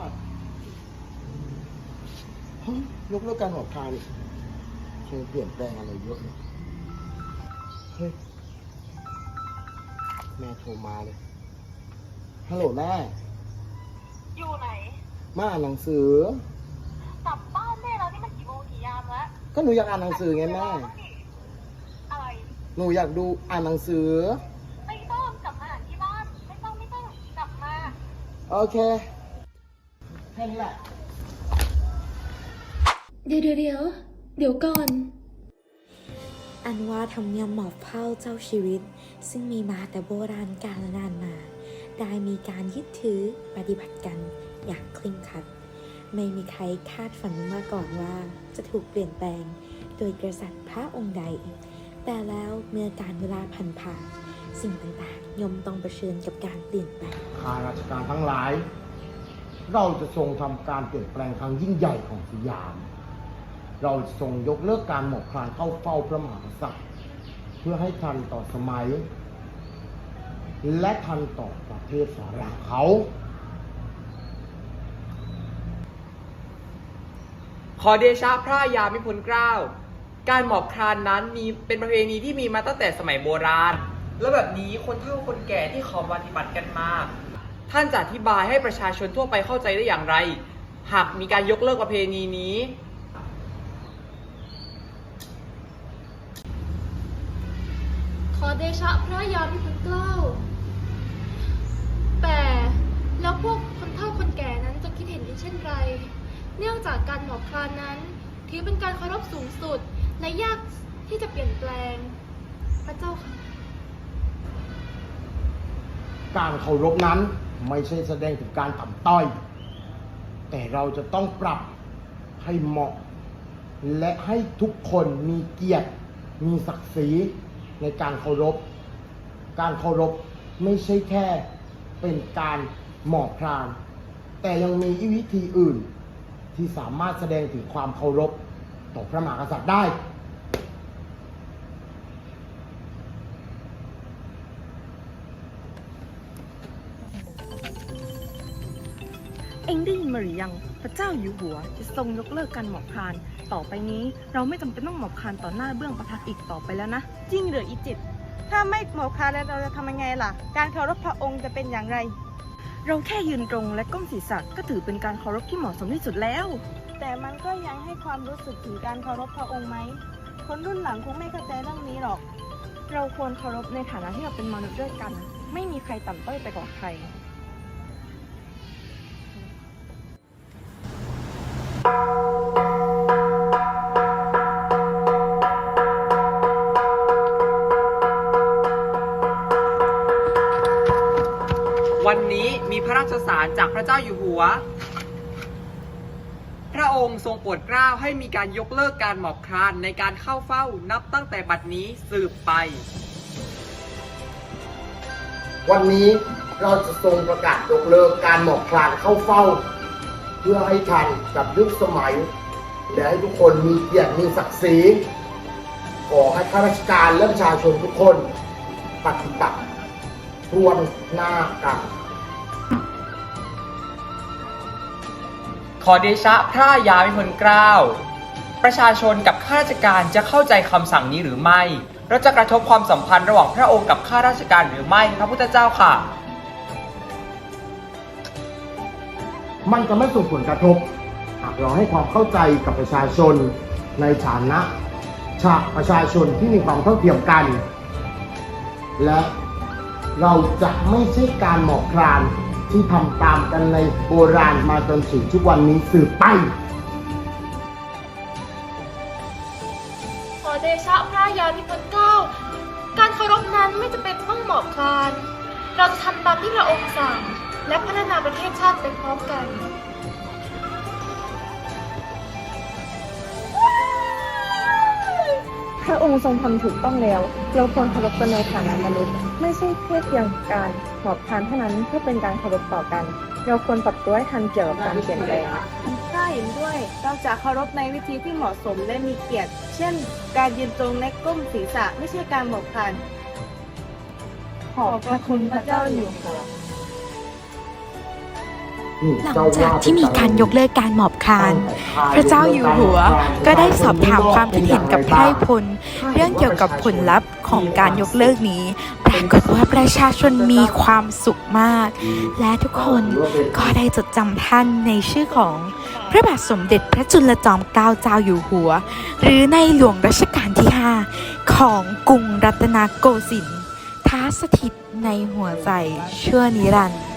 าติเฮ้ยยกเลิกการหอบคานคงเปลี่ยนแปลงอะไรเยอะเลยเฮ้ยแม่โทรมาเลย ฮัลโหลแม่ อยู่ไหน มาอ่านหนังสือกลับบ้านแม่แล้วนี่มันกี่โมงกี่ยามแล้วก็หนูอยากอ่านหนังสือไงแม่ อะไร หนูอยากดูอ่านหนังสือ ไม่ต้องกลับมาอ่านที่บ้าน ไม่ต้องไม่ต้องกลับมา โอเค แค่นี้แหละ เดี๋ยวเดี๋ยวเดี๋ยวเดี๋ยวก่อน อันว่าธรรมเนียมหมอบเผ้าเจ้าชีวิต ซึ่งมีมาแต่โบราณกาลนานมา ได้มีการยึดถือปฏิบัติกันอย่างเคร่งครัด ไม่มีใครคาดฝันมาก่อนว่าจะถูกเปลี่ยนแปลง โดยกษัตริย์พระองค์ใด แต่แล้วเมื่อการเวลาผ่านผ่านสิ่งต่างๆย่อมต้องเผชิญกับการเปลี่ยนแปลงข้าราชการทั้งหลาย เราจะทรงทำการเปลี่ยนแปลงครั้งยิ่งใหญ่ของสยาม เราจะทรงยกเลิกการหมอบคลานเข้าเฝ้าพระมหากษัตริย์เพื่อให้ทันต่อสมัย และทันต่อประเทศสาราเขาขอเดชะพระยามิพลเกล้า การหมอบคลานนั้นมีเป็นประเพณีที่มีมาตั้งแต่สมัยโบราณ แล้วแบบนี้คนเฒ่าคนแก่ที่เขาปฏิบัติกันมา ท่านจะอธิบายให้ประชาชนทั่วไปเข้าใจได้อย่างไร หากมีการยกเลิกประเพณีนี้ ขอเดชะพระยามิพลเกล้า แต่แล้วพวกคนเฒ่าคนแก่นั้นจะคิดเห็นเป็นเช่นไร เนื่องจากการหมอบคลานนั้น ถือเป็นการเคารพสูงสุดและยากที่จะเปลี่ยนแปลง พระเจ้าค่ะ การเคารพนั้นไม่ใช่แสดงถึงการต่ำต้อย แต่เราจะต้องปรับให้เหมาะ และให้ทุกคนมีเกียรติ มีศักดิ์ศรีในการเคารพ การเคารพไม่ใช่แค่เป็นการหมอบคลาน แต่ยังมีวิธีอื่นที่สามารถแสดงถึงความเคารพต่อพระมหากษัตริย์ได้ เอ็งได้ยินมาหรือยัง พระเจ้าอยู่หัวจะทรงยกเลิกการหมอบคลาน ต่อไปนี้เราไม่จำเป็นต้องหมอบคลานต่อหน้าเบื้องประทับอีกต่อไปแล้วนะ จริงหรืออีจิต ถ้าไม่หมอบคลานแล้วเราจะทำยังไงล่ะ การเคารพพระองค์จะเป็นอย่างไร เราแค่ยืนตรงและก้มศีรษะก็ถือเป็นการเคารพที่เหมาะสมที่สุดแล้ว แต่มันก็ยังให้ความรู้สึกถึงการเคารพพระองค์ไหม คนรุ่นหลังคงไม่เข้าใจเรื่องนี้หรอก เราควรเคารพในฐานะที่เราเป็นมนุษย์ด้วยกัน ไม่มีใครต่ำต้อยไปกว่าใคร วันนี้มีพระราชสารจากพระเจ้าอยู่หัว พระองค์ทรงโปรดเกล้าให้มีการยกเลิกการหมอบคลานในการเข้าเฝ้านับตั้งแต่บัดนี้สืบไป วันนี้เราจะทรงประกาศยกเลิกการหมอบคลานเข้าเฝ้า เพื่อให้ทันกับยุคสมัย และให้ทุกคนมีเกียรติมีศักดิ์ศรีขอให้ข้าราชการและประชาชนทุกคนปฏิบัติทวนหน้ากันขอเดชะพระยามิพลเกล้าประชาชนกับข้าราชการจะเข้าใจคำสั่งนี้หรือไม่ เราจะกระทบความสัมพันธ์ระหว่างพระองค์กับข้าราชการหรือไม่พระพุทธเจ้าค่ะ มันจะไม่ส่งผลกระทบหากเราให้ความเข้าใจกับประชาชนในฐานะชาประชาชนที่มีความเท่าเทียมกัน และเราจะไม่ใช่การหมอบคลานที่ทำตามกันในโบราณมาจนถึงทุกวันนี้สืบไปขอเดชะพระยามิพลเก้า การเคารพนั้นไม่จำเป็นต้องหมอบคลาน เราจะทำตามที่พระองค์สั่ง และพัฒนาประเทศชาติไปพร้อมกันพระองค์ทรงทำถูกต้องแล้ว เราควรเคารพกันในฐานะมนุษย์ ไม่ใช่แค่เพียงการหมอบคลานเท่านั้นเพื่อเป็นการเคารพต่อกัน เราควรปรับตัวให้ทันเกี่ยวกับการเปลี่ยนแปลงถ้าเห็นด้วย เราจะเคารพในวิธีที่เหมาะสมและมีเกียรติ เช่น การยืนตรงและก้มศีรษะไม่ใช่การหมอบคลานขอบพระคุณพระเจ้าอยู่หัว หลังจากที่มีการยกเลิกการหมอบคลาน พระเจ้าอยู่หัวก็ได้สอบถามความคิดเห็นกับไพร่พล เรื่องเกี่ยวกับผลลัพธ์ของการยกเลิกนี้ปรากฏว่าประชาชนมีความสุขมาก และทุกคนก็ได้จดจำท่านในชื่อของพระบาทสมเด็จพระจุลจอมเกล้าเจ้าอยู่หัว หรือในหลวงรัชกาลที่ 5 ของกรุงรัตนโกสินทร์ท้าสถิตในหัวใจชั่วนิรันดร์